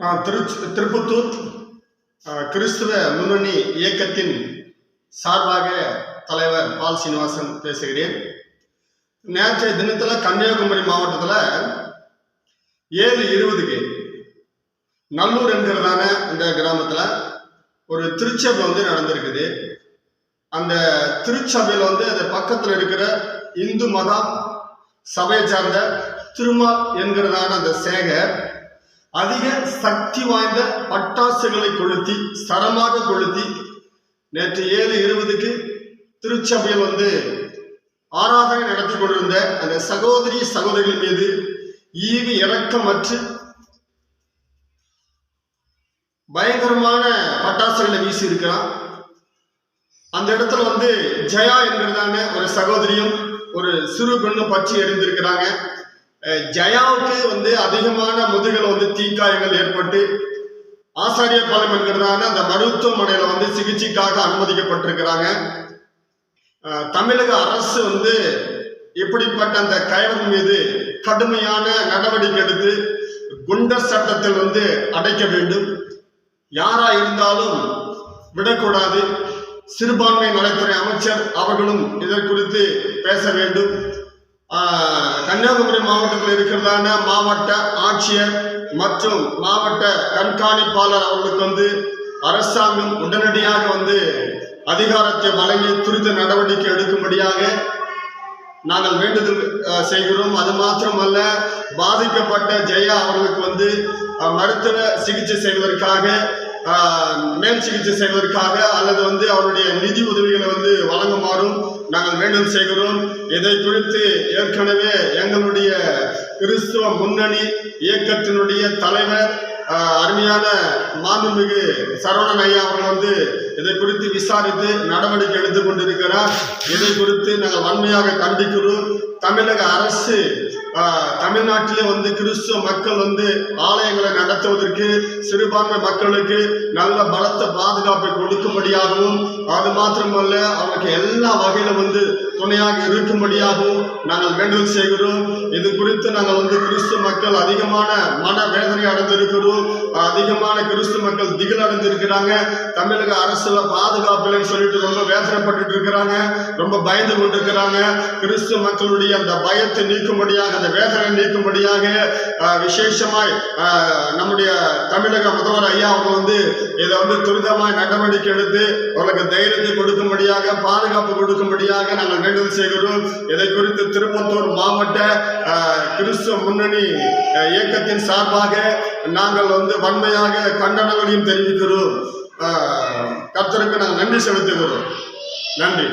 நான் திருச்சி திருப்பத்தூர் கிறிஸ்துவ முன்னணி இயக்கத்தின் சார்பாக தலைவர் பால் சீனிவாசன் பேசுகிறேன். நேற்றைய தினத்தில் கன்னியாகுமரி மாவட்டத்தில் ஏழு இருபதுக்கு நல்லூர் என்கிறதான இந்த கிராமத்தில் ஒரு திருச்சபை வந்து நடந்திருக்குது. அந்த திருச்சபையில் வந்து அது பக்கத்தில் இருக்கிற இந்து மதம் சபையை சார்ந்த திருமால் என்கிறதான அந்த சேகர் அதிக சக்தி வாய்ந்த பட்டாசுகளை கொளுத்தி சரமாக கொளுத்தி நேற்று ஏழு இருபதுக்கு திருச்சபையில் வந்து ஆராதனை நடத்தி கொண்டிருந்த அந்த சகோதரி சகோதரிகள் மீது ஈவு இறக்கமற்று பயங்கரமான பட்டாசுகளை வீசி இருக்கிறான் அந்த இடத்துல வந்து ஜெயா என்கிறதான ஒரு சகோதரியும் ஒரு சிறு பெண்ணும் பற்றி எறிந்திருக்கிறாங்க ஜயாவுக்கு ஜெயாவுக்கு வந்து அதிகமான முதுகல் தீக்காயங்கள் ஏற்பட்டு ஆசாரியபாளையம் என்கிறதான அந்த மருத்துவமனையில வந்து சிகிச்சைக்காக அனுமதிக்கப்பட்டிருக்கிறாங்க. தமிழக அரசு வந்து இப்படிப்பட்ட அந்த கயவன் மீது கடுமையான நடவடிக்கை எடுத்து குண்டர் சட்டத்தில் வந்து அடைக்க வேண்டும். யாரா இருந்தாலும் விடக்கூடாது. சிறுபான்மை நலத்துறை அமைச்சர் அவர்களும் இதற்குறித்து பேச வேண்டும். கன்னியாகுமரி மாவட்டத்தில் இருக்கிறதான மாவட்ட ஆட்சியர் மற்றும் மாவட்ட கண்காணிப்பாளர் அவர்களுக்கு வந்து அரசாங்கம் உடனடியாக வந்து அதிகாரத்தை வழங்கி துரித நடவடிக்கை எடுக்கும்படியாக நாங்கள் வேண்டுதல் செய்கிறோம். அது மாத்திரமல்ல பாதிக்கப்பட்ட ஜெயா அவர்களுக்கு வந்து மருத்துவ சிகிச்சை செய்வதற்காக மேல் சிகிச்சை செய்வதற்காக அல்லது வந்து அவருடைய நிதி உதவிகளை வந்து வழங்குமாறும் நாங்கள் வேண்டும் செய்கிறோம். இதை குறித்து ஏற்கனவே எங்களுடைய கிறிஸ்துவ முன்னணி இயக்கத்தினுடைய தலைவர் அருமையான மாண்புமிகு சரவணன் ஐயா அவர்கள் வந்து இதை குறித்து விசாரித்து நடவடிக்கை எடுத்துக் கொண்டிருக்கிறார். இதை குறித்து நாங்கள் வன்மையாக கண்டிக்கிறோம். தமிழக அரசு தமிழ்நாட்டிலே வந்து கிறிஸ்துவ மக்கள் வந்து ஆலயங்களை நடத்துவதற்கு சிறுபான்மை மக்களுக்கு நல்ல பலத்த பாதுகாப்பை கொடுக்கும்படியாகவும் அது மாத்திரமல்ல அவங்களுக்கு எல்லா வகையிலும் வந்து துணையாக இருக்கும்படியாகவும் நாங்கள் வேண்டுதல் செய்கிறோம். இது குறித்து நாங்கள் வந்து கிறிஸ்து மக்கள் அதிகமான மன வேதனை அடைந்திருக்கிறோம். அதிகமான கிறிஸ்து மக்கள் திகில் அடைந்திருக்கிறாங்க. தமிழக அரசுல பாதுகாப்பு இல்லைன்னு சொல்லிட்டு ரொம்ப வேதனைப்பட்டு இருக்கிறாங்க. ரொம்ப பயந்து கொண்டிருக்கிறாங்க. கிறிஸ்து மக்களுடைய அந்த பயத்தை நீக்கும்படியாக அந்த வேதனை நீக்கும்படியாக விசேஷமாய் நம்முடைய தமிழக முதல்வர் ஐயா அவங்க வந்து இதை வந்து துரிதமாய் நடவடிக்கை எடுத்து அவர்களுக்கு தைரியத்தை கொடுக்கும்படியாக பாதுகாப்பு கொடுக்கும்படியாக நாங்கள் வேண்டும் செய்கிறோம். இதை குறித்து திருப்பத்தூர் மாவட்ட கிறிஸ்துவ முன்னணி இயக்கத்தின் சார்பாக நாங்கள் வந்து வன்மையாக கண்டனங்களையும் தெரிவிக்கிறோம். கர்த்தருக்கு நாங்கள் நன்றி செலுத்துகிறோம். நன்றி.